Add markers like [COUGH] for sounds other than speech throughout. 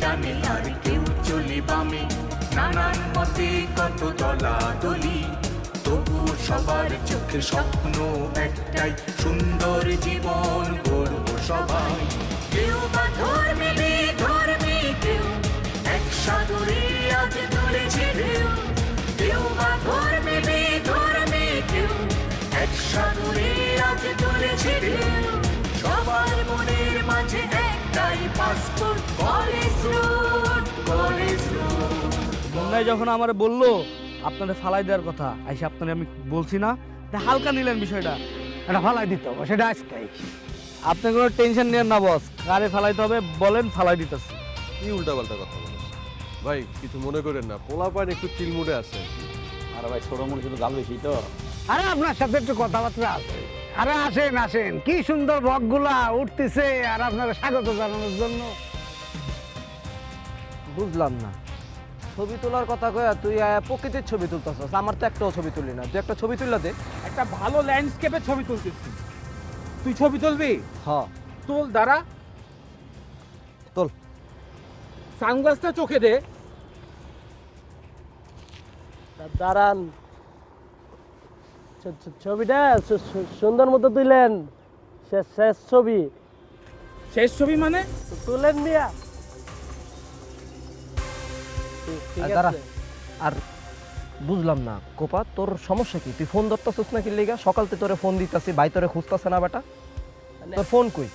ডানে আর কেউ নানান মতে কত দলাদলি তবু সবার চোখে স্বপ্ন একটাই, সুন্দর জীবন গড়ব সবাই। কেউ বা ধর্মে ধর্মে কেউ, এক সাগরে আজ ঢেউ। কেউ বা ধর্মে ধর্মে কেউ, এক সাগরে আজ তুলেছে ঢেউ। সবার মনের মাঝে একটাই পাসপোর্ট রোড মুন্নাই যখন আমার বলল আপনারা ফালাই দেওয়ার কথা আইসে আপনারা আমি বলছি না তা হালকা নিলেন বিষয়টা। এটা ফালাই দিতে হবে সেটা আজকেই আপনি কোনো টেনশন নেন না বস। কারে ফালাইতে হবে বলেন ফালাই দিতেছি। কি উল্টাপাল্টা কথা বলো ভাই কিছু মনে করেন না পোলা পান একটু চিলমুড়ে আছে। আরে ভাই ছোট মনে শুধু গাল বেশি তো। আরে আপনার সাথে একটু কথাবার্তা আছে। আরে আসেন আসেন। কি সুন্দর বকগুলা উঠতেছে আর আপনারা স্বাগত জানানোর জন্য। বুঝলাম না। ছবি তোলার কথা কয়া তুই আয়া প্রকৃতির ছবি তুলতেছস। আমার তো একটাও ছবি তুলি না। তুই একটা ছবি তুললা দে। একটা ভালো ল্যান্ডস্কেপের ছবি তুলতেছি। তুই ছবি তুলবি? হ। তোল দাঁড়া। তোল। সানগ্লাসটা চোখে দে। দাঁড়ান। ছবিটা সুন্দর মতো তুইলেন শেষ ছবি। শেষ ছবি মানে? তুলেন মিয়া। আর বুঝলাম না কোপা তোর সমস্যা কি? তুই ফোন ধরতেছিস নাকি লেগা? সকাল থেকে তোরে ফোন দিতাছি ভাই তোরে খুঁজতাছে না বেটা? তোর ফোন কই?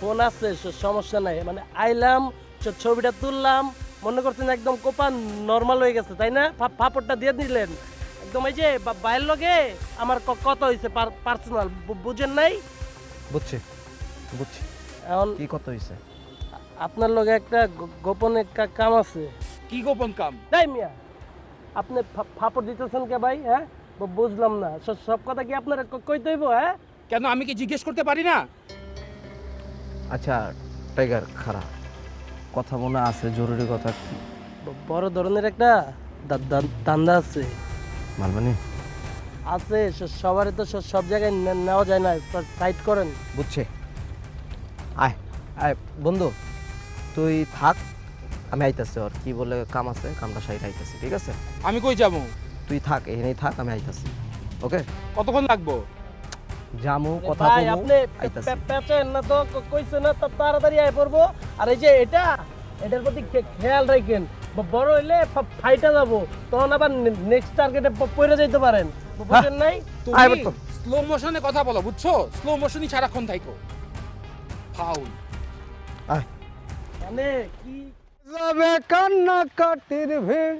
ফোন আছে সমস্যা নাই। মানে আইলাম ছবিটা তুললাম মনে করছেন একদম কোপা নর্মাল হয়ে গেছে তাই না? পাপড়টা দিয়ে দিলেন। একদম এই যে বাইরের লগে আমার কত হয়েছে পার্সোনাল বুঝেন নাই? বুঝছি বুঝছি। এখন কি কত হইছে? আপনার লগে একটা গোপনে কাম আছে। কি গোপন কাম? তাই মিয়া আপনি ফা- ফাপড় দিতেছেন কে ভাই হ্যাঁ? বুঝলাম না। সব কথা কি আপনার কইতে হইব হ্যাঁ? কেন আমি কি জিজ্ঞেস করতে পারি না? আচ্ছা টাইগার খারাপ কথা মনে আছে জরুরি কথা ব- বড় ধরনের একটা দা- দা- দান্দা আছে। মালবানি? আছে সবারই তো স- সব জায়গায় নেওয়া যায় না সাইড করেন। বুঝছে। আয় আয় বন্ধু। তুই থাক আমি আইতাছি ওর কি বলে কাম আছে কামটা সাইড আইতাছি ঠিক আছে? আমি কই যাব? তুই থাক এখানেই থাক আমি আইতাছি ওকে? কতক্ষণ লাগবো? জামু কথা ভাই কমু আপনি আইতাছি। পেঁচেন না তো ক- কইছে না তো তাড়াতাড়ি আয় পড়ব। আর এই যে এটা এটার প্রতি খে- খেয়াল রাখেন ব- বড় হইলে ফা- ফাইটা যাব তখন আবার নেক্সট টার্গেটে পড়ে যাইতে পারেন। বুঝেন নাই? আয় তুমি বর্তমান। স্লো মোশনে কথা বলো বুঝছ? স্লো মোশনই সারাক্ষণ থাইকো। ফাউল কি যাবে কান্না কাটির ভিড়।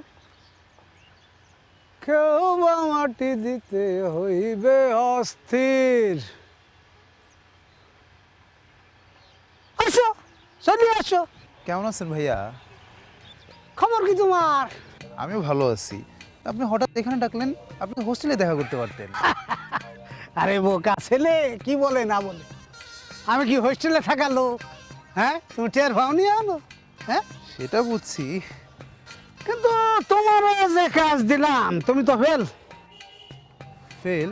কেউ বা মাটি দিতে হইবে অস্থির। আসো চলে আসো। কেমন আছেন ভাইয়া? খবর কি তোমার? আমিও ভালো আছি। আপনি হঠাৎ এখানে ডাকলেন আপনি হোস্টেলে দেখা করতে পারতেন। আরে বোকা ছেলে কি বলে না বলে? আমি কি হোস্টেলে থাকা লোক? হ্যাঁ তুমি টের পাওনি আনো হ্যাঁ? সেটা বুঝছি। কিন্তু তোমারও যে কাজ দিলাম তুমি তো ফেল ফেল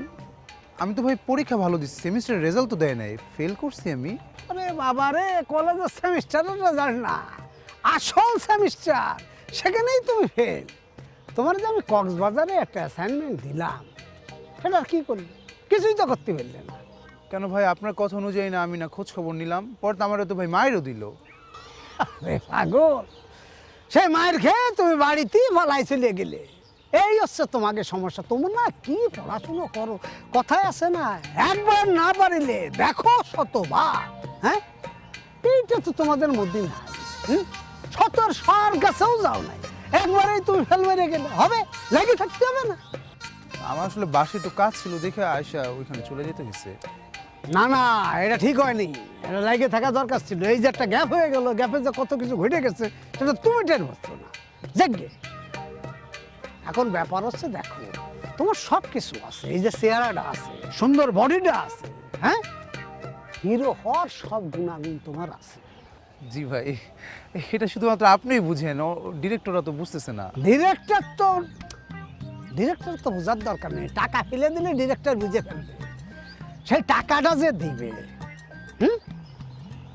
আমি তো ভাই পরীক্ষা ভালো দিচ্ছি সেমিস্টারের রেজাল্ট তো দেয় নাই। ফেল করছি আমি। আরে বাবা রে কলেজের সেমিস্টারের রেজাল্ট না। আসল সেমিস্টার সেখানেই তুমি ফেল তোমার যে আমি কক্সবাজারে একটা অ্যাসাইনমেন্ট দিলাম সেটা কি করলে? কিছুই তো করতে পারলে না। কেন ভাই? আপনার কথা অনুযায়ী না আমি না খোঁজ খবর নিলাম। পর তো আমারও তো ভাই মায়েরও দিল। পাগল। সেই মায়ের খেয়ে তুমি বাড়িতেই ফালাই চলে গেলে। এই হচ্ছে তোমাকে সমস্যা। তোমার না কি পড়াশুনো করো? কথায় আছে না। একবার না পারিলে দেখো শতবার হ্যাঁ? এইটা তো তোমাদের মধ্যে নাই হুম? শতর সার কাছেও যাও নাই। একবারেই তুমি ফেল মেরে গেলে হবে? লেগে থাকতে হবে না। আমার আসলে বাসে একটু কাজ ছিল দেখে আয়সা ওইখানে চলে যেতে হয়েছে না না এটা ঠিক হয়নি। এটা লাগে থাকা দরকার ছিল। এই যে একটা গ্যাপ হয়ে গেল গ্যাপে যে কত কিছু ঘটে গেছে সেটা তুমি টের পাচ্ছ না। দেখবে এখন ব্যাপার হচ্ছে দেখো তোমার সব কিছু আছে। এই যে চেহারাটা আছে সুন্দর বডিটা আছে হ্যাঁ? হিরো হওয়ার সব গুণাগুণ তোমার আছে। জি ভাই এটা শুধুমাত্র আপনিই বুঝেন ও ডিরেক্টররা তো বুঝতেছে না। ডিরেক্টর তো ডিরেক্টর তো বোঝার দরকার নেই। টাকা ফেলে দিলে ডিরেক্টর বুঝে ফেলবে। সেই টাকাটা যে দিবে, হুম?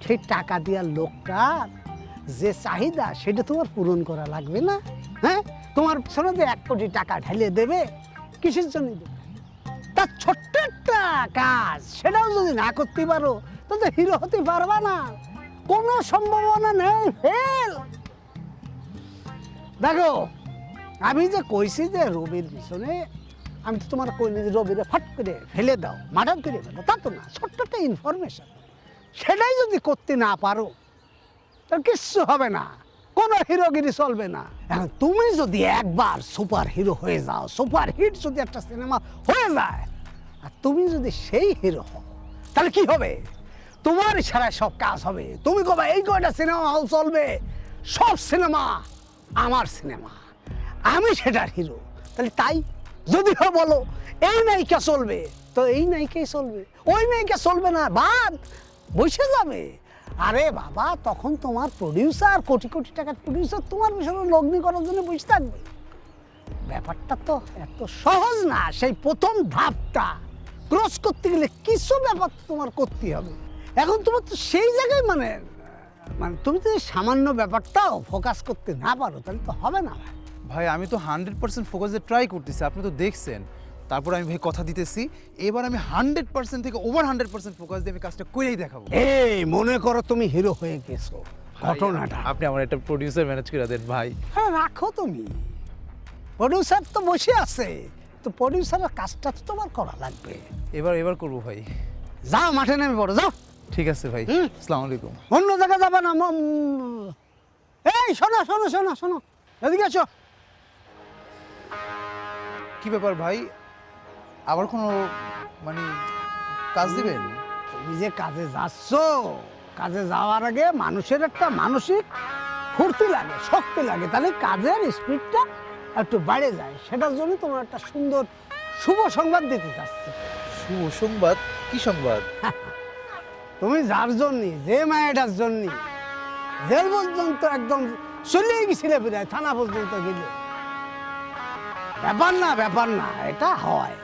সেই টাকা দেওয়ার লোকটার যে চাহিদা সেটা তোমার পূরণ করা লাগবে না হ্যাঁ? তোমার পিছনে যে এক কোটি টাকা ঢেলে দেবে, কিসের জন্য দেবে? তার ছোট্ট একটা কাজ, সেটাও যদি না করতে পারো, তাহলে হিরো হতে পারবা না। কোনো সম্ভাবনা নেই, ফেল। দেখো, আমি যে কইছি যে রবির পিছনে আমি তো তোমার কইনি যে রবিরে ফাট করে ফেলে দাও, মার্ডার করে ফেলো, তা তো না, ছোট্ট একটা ইনফরমেশন সেটাই যদি করতে না পারো, তাহলে কিচ্ছু হবে না, কোনো হিরোগিরি চলবে না। এখন তুমি যদি একবার সুপার হিরো হয়ে যাও সুপার হিট যদি একটা সিনেমা হয়ে যায়, আর তুমি যদি সেই হিরো হও, তাহলে কি হবে? তোমার ইশারায় সব কাজ হবে। তুমি কবে এই কয়টা সিনেমা হল চলবে? সব সিনেমা আমার সিনেমা আমি সেটার হিরো তাহলে তাই যদি বলো, এই নায়িকা চলবে, তো এই নায়িকাই চলবে। ওই নায়িকা চলবে না, বাদ, বসে যাবে। আরে বাবা, তখন তোমার প্রডিউসার কোটি কোটি টাকার প্রডিউসার তোমার পিছনে লগ্নি করার জন্য বসে থাকবে। ব্যাপারটা তো এত সহজ না, সেই প্রথম ধাপটা। ক্রস করতে গেলে কিছু ব্যাপার তোমার করতে হবে। এখন তোমার তো সেই জায়গায় মানে মানে তুমি যদি সামান্য ব্যাপারটাও ফোকাস করতে না পারো, তাহলে তো হবে না। ভাই আমি তো হান্ড্রেড পার্সেন্ট ফোকাসে ট্রাই করতেছি আপনি তো দেখছেন। তারপর আমি ভাই কথা দিতেছি এবার আমি হান্ড্রেড পার্সেন্ট থেকে ওভার হান্ড্রেড পার্সেন্ট ফোকাস দিয়ে আমি কাজটা করেই দেখাবো। এই মনে করো তুমি হিরো হয়ে গেছো। ঘটনাটা। আপনি আমার একটা প্রডিউসার ম্যানেজ করে দেন ভাই। হ্যাঁ রাখো তুমি। প্রডিউসার তো বসে আছে। তো প্রডিউসারের কাজটা তো তোমার করা লাগবে। এবার এবার করব ভাই। যাও মাঠে নেমে পড়ো যাও। ঠিক আছে ভাই। আসসালামু আলাইকুম। অন্য জায়গায় যাবে না এই শোনো শোনো শোনো শোনো। এদিকে এসো। কি ব্যাপার ভাই? আবার কোনো মানে কাজ দিবেন? তুমি যে কাজে যাচ্ছ কাজে যাওয়ার আগে মানুষের একটা মানসিক ফুর্তি লাগে শক্তি লাগে। তাহলে কাজের স্পিডটা একটু বেড়ে যায়। সেটার জন্য তোমার একটা সুন্দর শুভ সংবাদ দিতে চাচ্ছি। শুভ সংবাদ? কি সংবাদ? [LAUGHS] তুমি যার জন্য যে মায়েটার জন্য জেল পর্যন্ত একদম চলে গেছিলে বিদায় থানা পর্যন্ত গেলে। ব্যাপার না ব্যাপার না এটা হয়।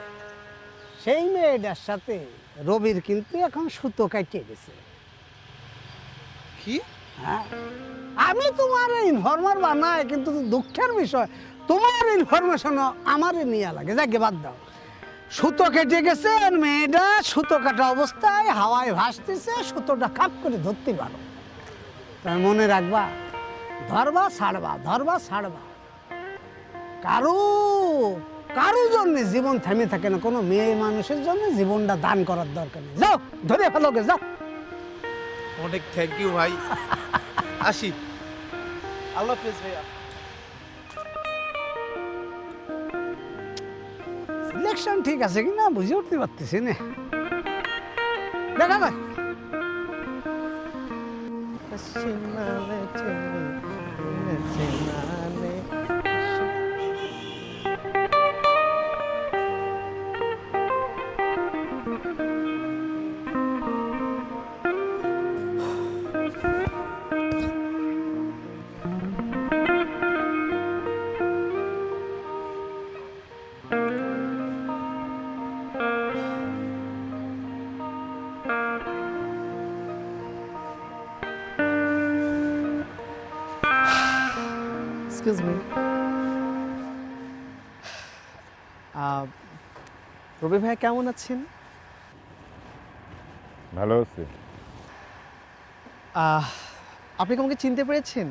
সেই মেয়েটার সাথে রবির কিন্তু এখন সুতো কাটিয়ে গেছে। কি? হ্যাঁ। আমি তোমার ইনফরমার বানাই কিন্তু দুঃখের বিষয় তোমার ইনফরমেশন আমারই নিয়ে লাগে। যাকে বাদ দাও। সুতো কেটে গেছে আর মেয়েটা সুতো কাটা অবস্থায় হাওয়ায় ভাসতেছে সুতোটা কাপ করে ধরতে পারো। তাই মনে রাখবা ধরবা ছাড়বা ধরবা ছাড়বা। কারও কারও জন্য জীবন থেমে থাকে না। কোনো মেয়ে মানুষের জন্য জীবনটা দান করার দরকার নেই। যাও ধরে ফেলোকে যাও। অনেক থ্যাংক ইউ ভাই। আসি। আল্লাহ হাফেজ ভাইয়া। সিলেকশন ঠিক আছে কিনা বুঝে উঠতে পারতেছি না। দেখা যাক। এক্সকিউজ রবি ভাইয়া কেমন আছেন? ভালো আছি। আপনি কি আমাকে চিনতে পেরেছেন?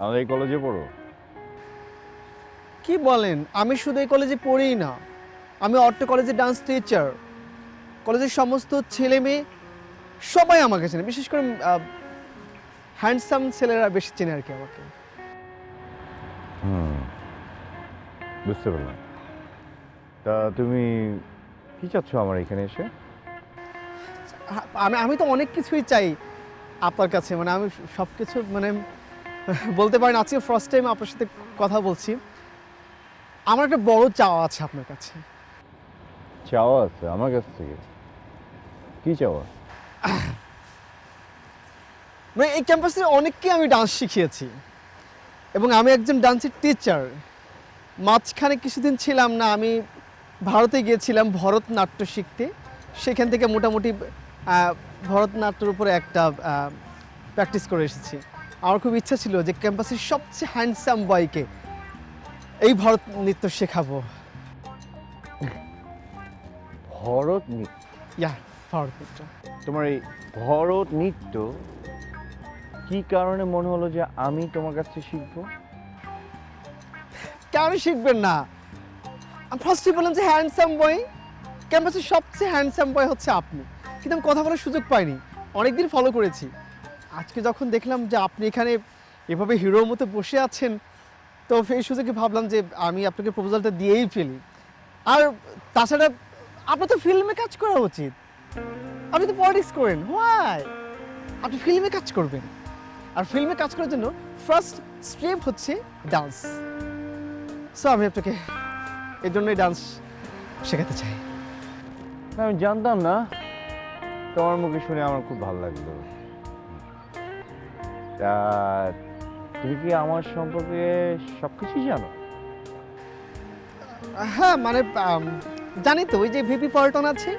আমাদের এই কলেজে পড়ো। কি বলেন? আমি শুধু এই কলেজে পড়িই না। আমি অট্ট কলেজে ডান্স টিচার কলেজের সমস্ত ছেলে মেয়ে সবাই আমাকে চেনে। বিশেষ করে হ্যান্ডসাম ছেলেরা বেশি চেনে আর কি আমাকে। বুঝতে পারলাম। তা তুমি কি চাচ্ছ আমার এখানে এসে? আমি আমি তো অনেক কিছুই চাই আপনার কাছে। মানে আমি সব কিছু মানে বলতে পারেন আজকে ফার্স্ট টাইম আপনার সাথে কথা বলছি। আমার একটা বড় চাওয়া আছে আপনার কাছে। চাওয়া আছে আমার কাছ থেকে? কি চাওয়া? মানে এই ক্যাম্পাসে অনেককে আমি ডান্স শিখিয়েছি। এবং আমি একজন ডান্সের টিচার মাঝখানে কিছুদিন ছিলাম না আমি ভারতে গিয়েছিলাম ভরতনাট্য শিখতে। সেখান থেকে মোটামুটি ভরতনাট্যের উপরে একটা প্র্যাকটিস করে এসেছি। আমার খুব ইচ্ছা ছিল যে ক্যাম্পাসের সবচেয়ে হ্যান্ডসাম বয়কে এই ভরত নৃত্য শেখাবো। ভরত নৃত্য? ইয়া ভরত নৃত্য। তোমার এই ভরত নৃত্য কি কারণে মনে হলো যে আমি তোমার কাছ শিখব? কেন শিখবেন না। ফার্স্টে বললাম যে হ্যান্ডসাম বয় ক্যাম্পাসের সবচেয়ে হ্যান্ডসাম বয় হচ্ছে আপনি। কিন্তু আমি কথা বলার সুযোগ পাইনি। অনেকদিন ফলো করেছি। আজকে যখন দেখলাম যে, আপনি এখানে এভাবে হিরোর মতো বসে আছেন, তো এই সুযোগে ভাবলাম যে, আমি আপনাকে প্রপোজালটা দিয়েই ফেলি। আর তাছাড়া, আপনার তো ফিল্মে কাজ করা উচিত। আপনি তো পলিটিক্স করেন। হোয়াই আপনি ফিল্মে কাজ করবেন। আর ফিল্মে কাজ করার জন্য ফার্স্ট স্টেপ হচ্ছে ডান্স সো আমি আপনাকে এর জন্যই ডান্স শেখাতে চাই। না, আমি জানতাম না। তোমার মুখে শুনে আমার খুব ভালো লাগল। তা তুমি কি আমার সম্পর্কে সব কিছুই জানো? হ্যাঁ মানে জানি তো ওই যে ভিপি পল্টন আছে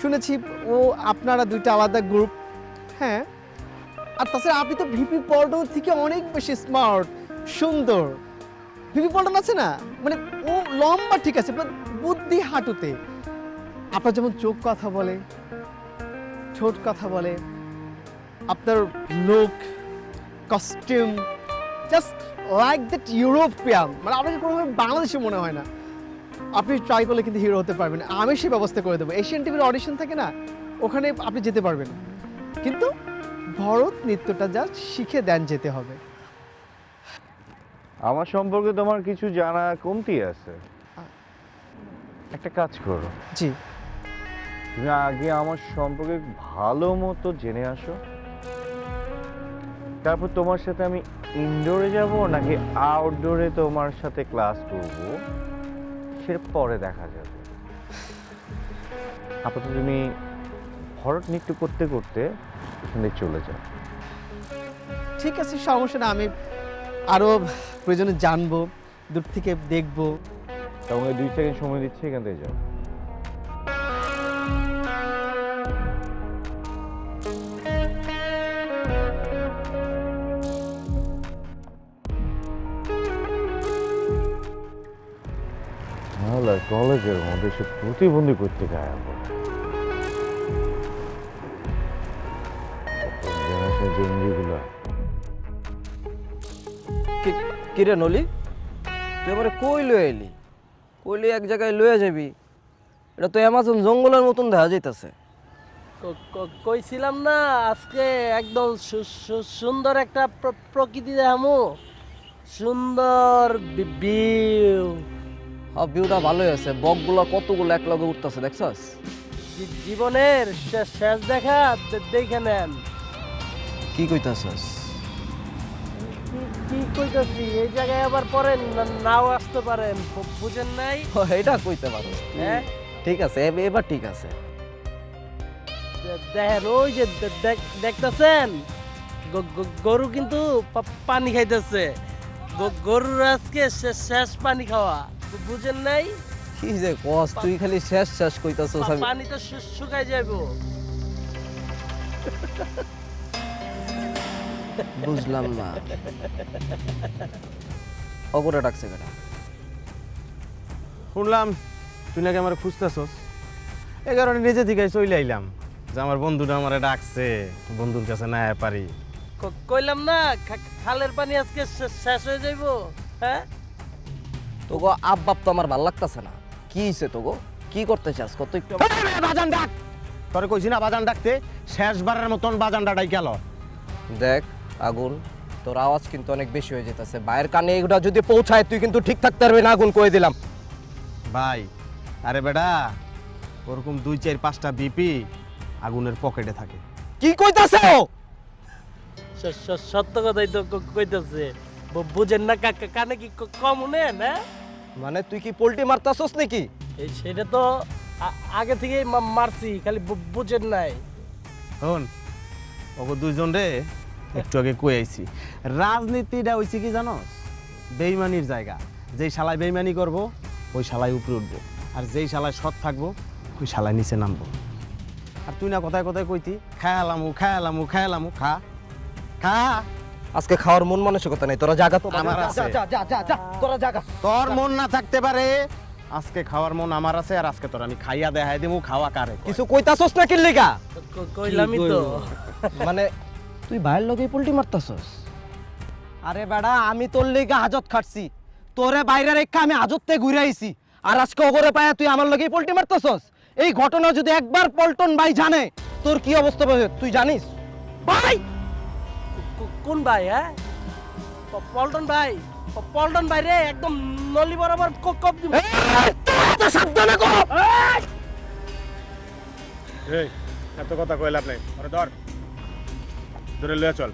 শুনেছি ও আপনারা দুইটা আলাদা গ্রুপ হ্যাঁ আর তাছাড়া আপনি তো ভিপি পল্টন থেকে অনেক বেশি স্মার্ট সুন্দর। ভিপি পল্টন আছে না? মানে ও লম্বা ঠিক আছে বুদ্ধি হাঁটুতে। আপনার যেমন চোখ কথা বলে, ঠোঁট কথা বলে, আপনার look costume just like that European মানে আপনাকে কোনোভাবে বাংলাদেশে মনে হয় না। আপনি ট্রাই করলে কিন্তু হিরো হতে পারবেন। আমি সেই ব্যবস্থা করে দেবো। এশিয়ান টিভির অডিশন থাকে না, ওখানে আপনি যেতে পারবেন। কিন্তু ভরত নৃত্যটা যা শিখে দেন যেতে হবে। আমার সম্পর্কে তোমার কিছু জানা কমতি আছে। একটা কাজ করো। জি। তুমি আগে আমার সম্পর্কে ভালো মতো জেনে আসো। তারপর তোমার সাথে আমি ইনডোরে যাব নাকি আউটডোরে তোমার সাথে ক্লাস করব? সেটা পরে দেখা যাবে। আপাতত তুমি ভরত নৃত্য করতে করতে এখানে চলে যাও। ঠিক আছে সমস্যা না আমি আরও প্রয়োজনে জানব, দূর থেকে দেখব। তোমাকে দুই সেকেন্ড সময় দিচ্ছি, এখান থেকে যাও। কলেজের মধ্যে সে প্রতিবন্ধী করতে গায়ে কিরে নলি? তুই এবারে কই লয়ে এলি কইলি এক জায়গায় লয়ে যাবি? এটা তো অ্যামাজন জঙ্গলের মতন দেখা যাইতাছে। কইছিলাম না আজকে একদম সুন্দর একটা প্র- প্রকৃতি দেখামু। সুন্দর ভিউ। হ্যাঁ ভিউটা ভালোই আছে। বকগুলো কতগুলো এক লগে উঠতেছে দেখছস? জীবনের শেষ দেখা দেখে নেন। কি কইতাছস? কি- কি কইতাছি এই জায়গায় আবার পরে নাও আসতে পারেন। বুঝেন নাই? এটা কইতে পারো। হ্যাঁ? ঠিক আছে এবার ঠিক আছে। দেখেন ওই যে দেখতাছেন? গরু কিন্তু পানি খাইতেছে। গরুর আজকে শেষ- পানি খাওয়া। বুঝেন নাই? কি যে কস তুই খালি শেষ শেষ কইতাছস আমি। পানি তো শুকাই যাব বুঝলাম না। অপরে ডাকছে কেটা শুনলাম তুই নাকি আমার খুঁজতেছস। এই কারণে নিজে থেকে চলে আইলাম যে আমার বন্ধুটা আমারে ডাকছে বন্ধুর কাছে না পারি। কইলাম না খালের পানি আজকে শেষ হয়ে যাইবো হ্যাঁ? তো গো বাপ তো আমার ভালো লাগতাছে না। কি হইছে তোগো? কি করতে চাস কত একটু বাজান ডাক! তোরে কইছি না বাজান ডাকতে শেষবারের মতন বাজানটা ডাই গেল দেখ আগুন। তোর আওয়াজ কিন্তু অনেক বেশি হয়ে যেতেছে। বাইরের কানে এগুলা যদি পৌঁছায় তুই কিন্তু ঠিক থাকতে পারবি না আগুন কয়ে দিলাম। ভাই আরে বেটা ওরকম দুই চার পাঁচটা বিপি আগুনের পকেটে থাকে। কি কইতাছে ও? স- স- সত্য কথাই তো কইতাছে। বুঝেন না কা- কা- কানে কি কম নেন হ্যাঁ? মানে তুই কি পোল্ট্রি মারতাছস নাকি? এই সেটা তো আগে থেকেই মারছি খালি বুঝেন নাই। শোন ওকে দুইজন রে একটু আগে কই আইছি। রাজনীতিটা হইছে কি জানো? বেইমানির জায়গা। যেই শালায় বেইমানি করব ওই শালায় উপরে উঠবো। আর যেই শালায় সৎ থাকব ওই শালায় নিচে নামবো। আর তুই না কথায় কথায় কইতি খেয়ালামু খেয়ালামু খেয়ালামু খা খা আজকে খাওয়ার মন মানসিকতা নেই তোরা জাগা তো। আমার আছে। যা, যা, যা, যা, তোরা জাগা। তোর মন না থাকতে পারে আজকে খাওয়ার মন আমার আছে আর আজকে তোর আমি খাইয়া দেখাই দিমু খাওয়া কারে কয়। কিছু কইতাছস না কিল্লিগা কইলামই তো। মানে তুই ভাইয়ের লগে পোল্টি মারতাছস? আরে বেড়া আমি তোর লেগে হাজত খাটছি। তোরে বাইরে রেখে আমি হাজতে ঘুরে আইছি। আর আজকে ওগরে পায়া তুই আমার লগে পোল্টি মারতাছস? এই ঘটনা যদি একবার পল্টন ভাই জানে তোর কি অবস্থা হবে তুই জানিস? ভাই! কোন ভাই হ্যাঁ? পল্টন ভাই পল্টন ভাই রে একদম নলি বরাবর ক- কপ দিব। সাবধানে কর! এই! এত কথা কইলে আপনি আরে ধর। ধরে লয়ে চল।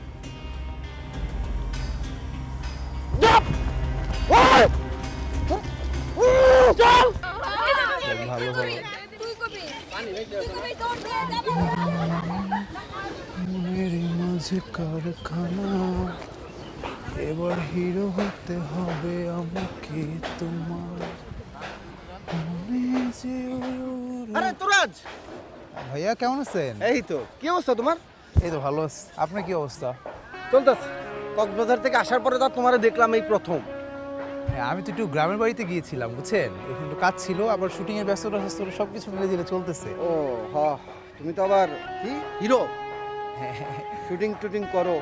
মাঝে কারখানা। এবার হিরো হতে হবে আমাকে তোমার। আরে তুরাজ! ভাইয়া কেমন আছেন? এই তো। কি অবস্থা তোমার? এই তো ভালো আছি। আপনার কি অবস্থা? চলতেছে। কক্সবাজার থেকে আসার পরে তো তোমারে দেখলাম এই প্রথম। হ্যাঁ আমি তো একটু গ্রামের বাড়িতে গিয়েছিলাম বুঝছেন? ওখানে একটু কাজ ছিল আবার শুটিং এর ব্যস্ততা ব্যস্ততা সব কিছু মিলে দিলে চলতেছে। ও হ। তুমি তো আবার কি? হিরো? শুটিং টুটিং করো।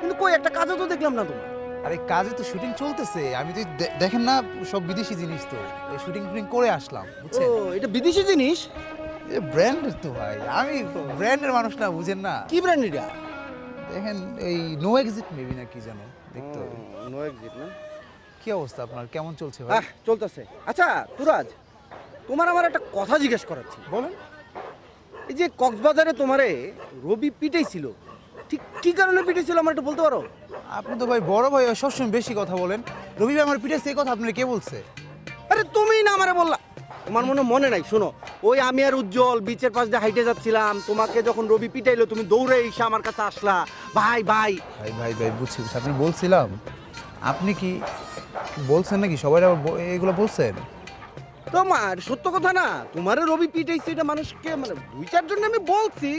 কিন্তু কই একটা কাজও তো দেখলাম না তোমার। আরে কাজে তো শুটিং চলতেছে। আমি তো দে- দেখেন না সব বিদেশি জিনিস তো। এই শুটিং টুটিং করে আসলাম বুঝছেন? ও এটা বিদেশি জিনিস? এ ব্র্যান্ডের তো ভাই। আমি ব্র্যান্ডের মানুষ না বুঝেন না। কি ব্র্যান্ড এটা? দেখেন এই নো এক্সিট মেবি না কি জানো দেখতে হবে। নো এক্সিট না? কি অবস্থা আপনার? কেমন চলছে ভাই? আহ চলতেছে। আচ্ছা তুরাজ তোমার আমার একটা কথা জিজ্ঞেস করাচ্ছি বলেন। এই যে কক্সবাজারে তোমারে রবি পিটাইছিল ঠিক কি কারণে পিটাইছিল আমার একটু বলতে পারো? আপনি তো ভাই বড় ভাই সবসময় বেশি কথা বলেন। রবি ভাই আমার পিঠে সেই কথা আপনার কে বলছে? আরে তুমি না আমারে বললা। তোমার মনে মনে নাই, শোনো। ওই আমি আর উজ্জ্বল বিচের পাশ দিয়ে হাইটে যাচ্ছিলাম, তোমাকে যখন রবি পিটাইলো, তুমি দৌড়ে এসে আমার কাছে আসলা। ভাই ভাই। ভাই ভাই ভাই, বুঝছি বুঝছি, আপনি বলছিলাম। আপনি কি বলছেন নাকি? সবাই আবার এগুলো বলছেন? তোমার সত্য কথা না তোমারে রবি পিটাইছে এটা মানুষকে মানে দুই চারজন আমি বলছি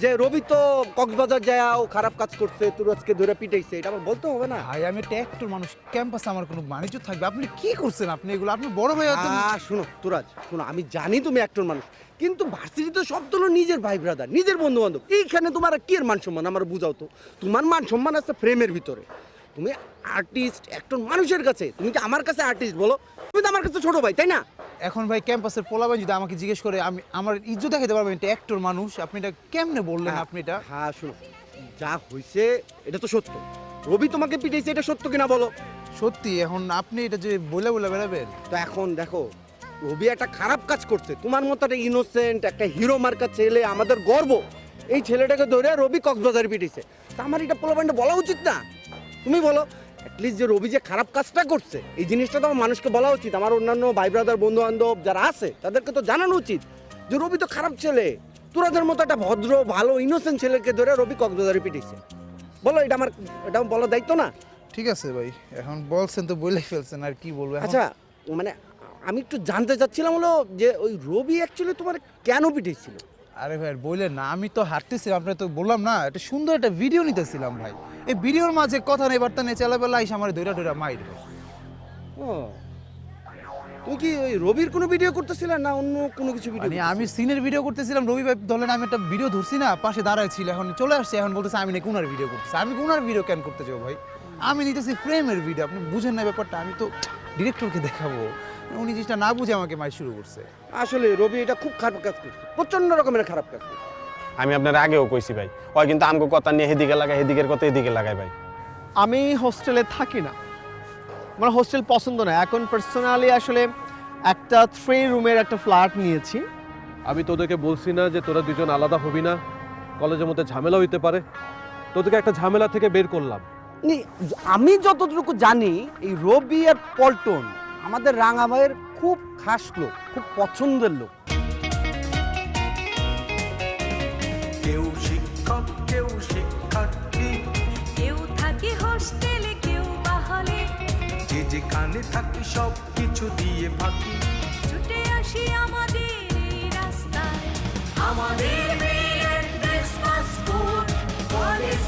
যে রবি তো কক্সবাজার যায় ও খারাপ কাজ করছে তুরজকে ধরে পিটাইছে এটা আমার বলতে হবে না। ভাই আমি একটা অ্যাক্টর মানুষ ক্যাম্পাসে আমার কোনো বাণিজ্য থাকবে আপনি কি করছেন আপনি এগুলো? আপনি বড় ভাই আহ, শোনো তুরাজ শোনো আমি জানি তুমি একজন মানুষ কিন্তু ভার্সিটি তো সব তো হলো নিজের ভাই ব্রাদার নিজের বন্ধু বান্ধব এইখানে তোমার আর কি এর মান সম্মান? আমার বুঝাও তো তোমার মান সম্মান আছে ফ্রেমের ভিতরে। তুমি আর্টিস্ট একজন মানুষের কাছে। তুমি কি আমার কাছে আর্টিস্ট বলো? তুমি তো আমার কাছে ছোট ভাই তাই না? এখন ভাই ক্যাম্পাসের পোলাবাই যদি আমাকে জিজ্ঞেস করে আমি আমার ইজ্জত দেখাতে পারবেন এটা অ্যাক্টর মানুষ আপনি এটা কেমনে বললেন আপনি এটা? হ্যাঁ শোনো যা হয়েছে এটা তো সত্য। রবি তোমাকে পিটাইছে এটা সত্য কিনা বলো? সত্যি এখন আপনি এটা যে বলে বলে বেড়াবেন। তো এখন দেখো রবি একটা খারাপ কাজ করছে। তোমার মতো একটা ইনোসেন্ট একটা হিরো মার্কা ছেলে আমাদের গর্ব। এই ছেলেটাকে ধরে রবি কক্সবাজারে পিটিছে তা আমার এটা পোলাপানটা বলা উচিত না? তুমি বলো অ্যাটলিস্ট যে রবি যে খারাপ কাজটা করছে এই জিনিসটা তো আমার মানুষকে বলা উচিত। আমার অন্যান্য ভাই ব্রাদার বন্ধু বান্ধব যারা আছে তাদেরকে তো জানানো উচিত যে রবি তো খারাপ ছেলে। তোরাদের মতো একটা ভদ্র ভালো ইনোসেন্ট ছেলেকে ধরে রবি কক্সবাজারে পিটিছে। বলো এটা আমার এটা বলার দায়িত্ব না? ঠিক আছে ভাই এখন বলছেন তো বলেই ফেলছেন আর কি বলব? আচ্ছা মানে আমি একটু জানতে চাচ্ছিলাম হলো যে ওই রবি অ্যাকচুয়ালি তোমার কেন পিটিয়েছিল? আরে ভাই বললেন না আমি তো হাঁটতেছিলাম আপনার তো বললাম না একটা সুন্দর একটা ভিডিও নিতেছিলাম ভাই। এই ভিডিওর মাঝে কথা নেই বার্তা নেই চালাবেলা আইসা আমার দৈরা দৈরা মাইর। ও তুমি কি ওই রবির কোনো ভিডিও করতেছিলে না অন্য কোনো কিছু ভিডিও মানে আমি সিনের ভিডিও করতেছিলাম রবি ভাই ধরলেন আমি একটা ভিডিও ধরছি না পাশে দাঁড়ায় ছিল এখন চলে আসছে এখন বলতেছে আমি নাকি উনার ভিডিও করতেছি। আমি উনার ভিডিও কেন করতে যাব ভাই? আমি নিতেছি ফ্রেমের ভিডিও আপনি বুঝেন না ব্যাপারটা আমি তো ডিরেক্টরকে দেখাবো। উনি জিনিসটা না বুঝে আমাকে মাই শুরু করছে। আসলে রবি এটা খুব খারাপ কাজ করছে প্রচণ্ড রকমের খারাপ কাজ করছে। আমি আপনার আগেও কইছি ভাই ওই কিন্তু আমগো কথা নিয়ে এদিকে লাগায় এদিকের কথা এদিকে লাগায় ভাই। আমি হোস্টেলে থাকি না। আমার হোস্টেল পছন্দ না। এখন পার্সোনালি আসলে একটা থ্রি রুমের একটা ফ্ল্যাট নিয়েছি। আমি তোদেরকে বলছি না যে তোরা দুজন আলাদা হবি না। কলেজের মধ্যে ঝামেলা হইতে পারে। তোদেরকে একটা ঝামেলা থেকে বের করলাম। আমি যতটুকু জানি এই রবি আর পল্টন আমাদের রাঙামাইয়ের খুব খাস লোক খুব পছন্দের লোক। কেউ শিক্ষক কেউ শিক্ষার্থী। কেউ থাকে হোস্টেলে কেউ বাহলে। যে যে কানে থাকি সব কিছু দিয়ে ফাঁকি ছুটে আসি আমাদের এই রাস্তায়। আমাদের মেয়ের ক্রিসমাস স্কুল কলেজ